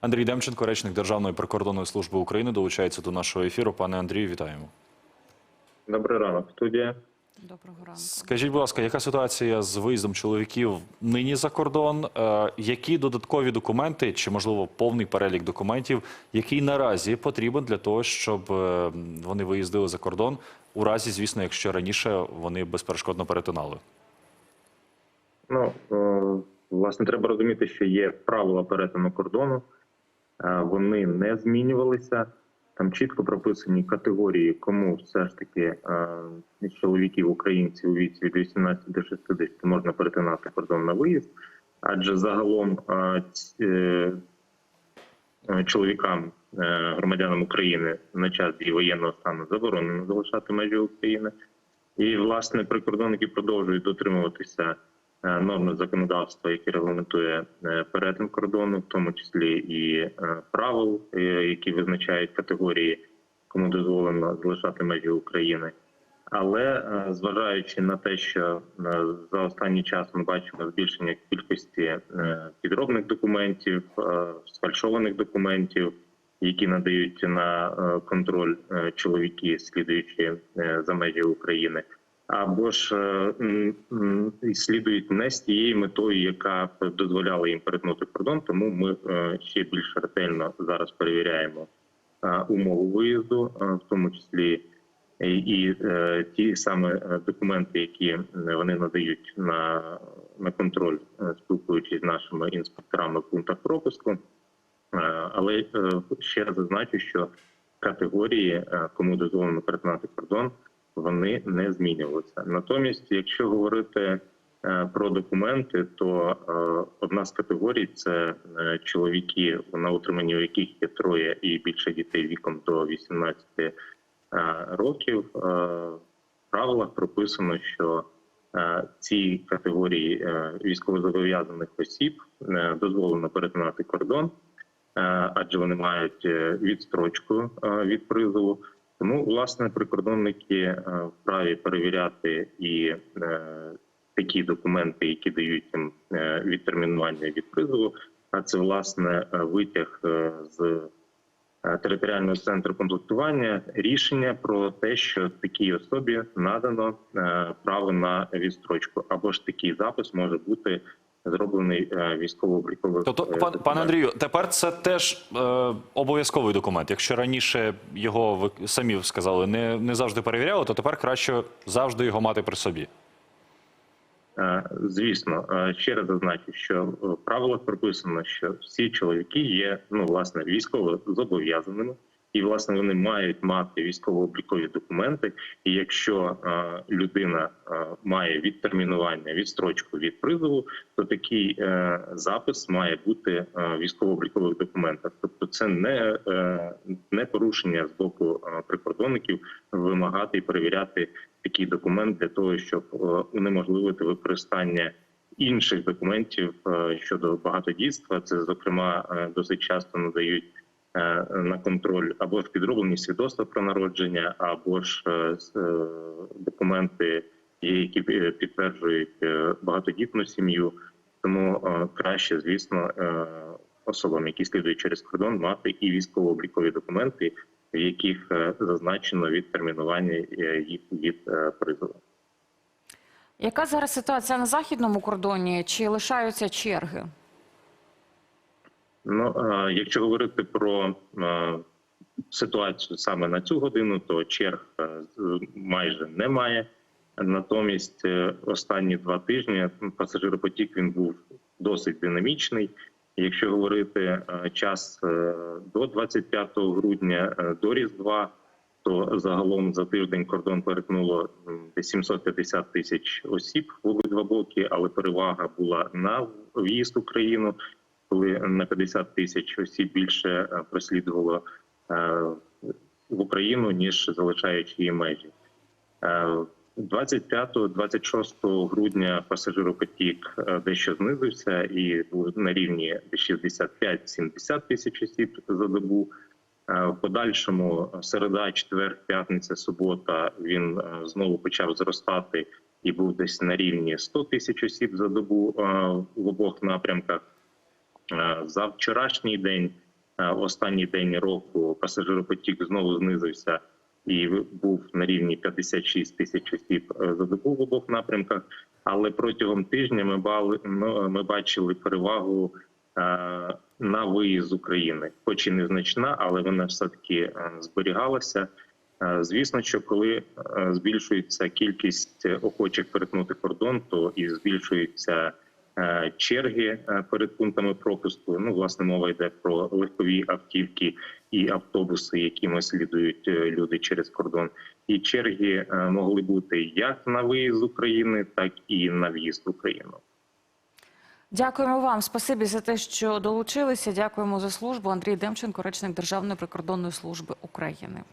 Андрій Демченко, речник Державної прикордонної служби України, долучається до нашого ефіру. Пане Андрію, вітаємо. Добрий ранок, студія. Доброго ранку. Скажіть, будь ласка, яка ситуація з виїздом чоловіків нині за кордон? Е, які додаткові документи, чи можливо повний перелік документів, який наразі потрібен для того, щоб е, вони виїздили за кордон, у разі, звісно, якщо раніше вони безперешкодно перетинали? Ну е, власне, треба розуміти, що є правила перетину кордону, вони не змінювалися. Там чітко прописані категорії, кому все ж таки е, чоловіків українців у віці від 18 до 60 можна перетинати кордон на виїзд, адже загалом е, е, е, чоловікам, е, громадянам України на час дії воєнного стану заборонено залишати межі України. І власне прикордонники продовжують дотримуватися е, норми законодавства, які регламентує е, перетин кордону, в тому числі і е, правил, е, які визначають категорії, кому дозволено залишати межі України. Але е, зважаючи на те, що е, за останній час ми бачимо збільшення кількості е, підробних документів, е, сфальшованих документів, які надають на е, контроль е, чоловіки, слідуючи е, за межі України, або ж е, слідують не з тією метою, яка дозволяла їм перетнути кордон. Тому ми е, ще більш ретельно зараз перевіряємо е, умови виїзду, в тому числі і, і ті саме документи, які вони надають на, на контроль, спілкуючись з нашими інспекторами в пунктах пропуску. Але ще раз зазначу, що категорії, кому дозволено перетинати кордон, вони не змінювалися. Натомість, якщо говорити е, про документи, то е, одна з категорій це е, чоловіки, на утриманні у яких є троє і більше дітей віком до 18 е, років. В правилах прописано, що ці категорії військовозобов'язаних осіб дозволено перетинати кордон, адже вони мають відстрочку від призову. Тому, власне, прикордонники е, вправі перевіряти і е, такі документи, які дають їм е, відтермінування від призову. А це власне витяг з територіального центру комплектування рішення про те, що такій особі надано право на відстрочку, або ж такий запис може бути зроблений е, військово-обліковим. Тобто, е, пан, пане. Андрію, тепер це теж е, обов'язковий документ. Якщо раніше його ви самі сказали, не, не завжди перевіряли, то тепер краще завжди його мати при собі. Е, Звісно, Е, ще раз зазначу, що в правилах прописано, що всі чоловіки є ну власне військово зобов'язаними, і власне вони мають мати військово-облікові документи. І якщо людина має відтермінування відстрочку від призову, то такий е, запис має бути е, в військово-облікових документах. Тобто, це не, е, не порушення з боку прикордонників вимагати і перевіряти такий документ для того, щоб унеможливити використання інших документів щодо багатодітства. Це зокрема досить часто надають на контроль або ж підроблені свідоцтва про народження, або ж е, е, документи, які е, підтверджують е, багатодітну сім'ю. Тому е, краще, звісно, е, особам, які слідують через кордон, мати і військово-облікові документи, в яких е, зазначено відтермінування е, їх від е, призову. Яка зараз ситуація на західному кордоні? Чи лишаються черги? Ну, е, якщо говорити про е, ситуацію саме на цю годину, то черг е, майже немає. Натомість останні два тижні пасажиропотік він був досить динамічний. Якщо говорити час до 25 грудня до Різдва, то загалом за тиждень кордон перетнуло 750 тисяч осіб в обидва боки, але перевага була на в'їзд в Україну, коли на 50 тисяч осіб більше е, прослідувало е, в Україну ніж залишаючи її межі. Е, 25-26 грудня пасажиропотік е, дещо знизився і на рівні 65-70 тисяч осіб за добу. Е, В подальшому е, середа, четвер, п'ятниця, субота він е, знову почав зростати і був десь на рівні 100 тисяч осіб за добу е, в обох напрямках. Е, За вчорашній день е, останній день року пасажиропотік знову знизився і був на рівні 56 тисяч осіб е, за добу в обох напрямках. Але протягом тижня ми бали ми, бачили перевагу на виїзд з України, хоч і незначна, але вона все таки зберігалася. Звісно, що коли збільшується кількість охочих перетнути кордон, то і збільшуються е, черги е, перед пунктами пропуску. Ну, власне, мова йде про легкові автівки і автобуси, якими слідують е, люди через кордон. І черги е, могли бути як на виїзд з України, так і на в'їзд в Україну. Дякуємо вам. Спасибі за те, що долучилися. Дякуємо за службу. Андрій Демченко, речник Державної прикордонної служби України.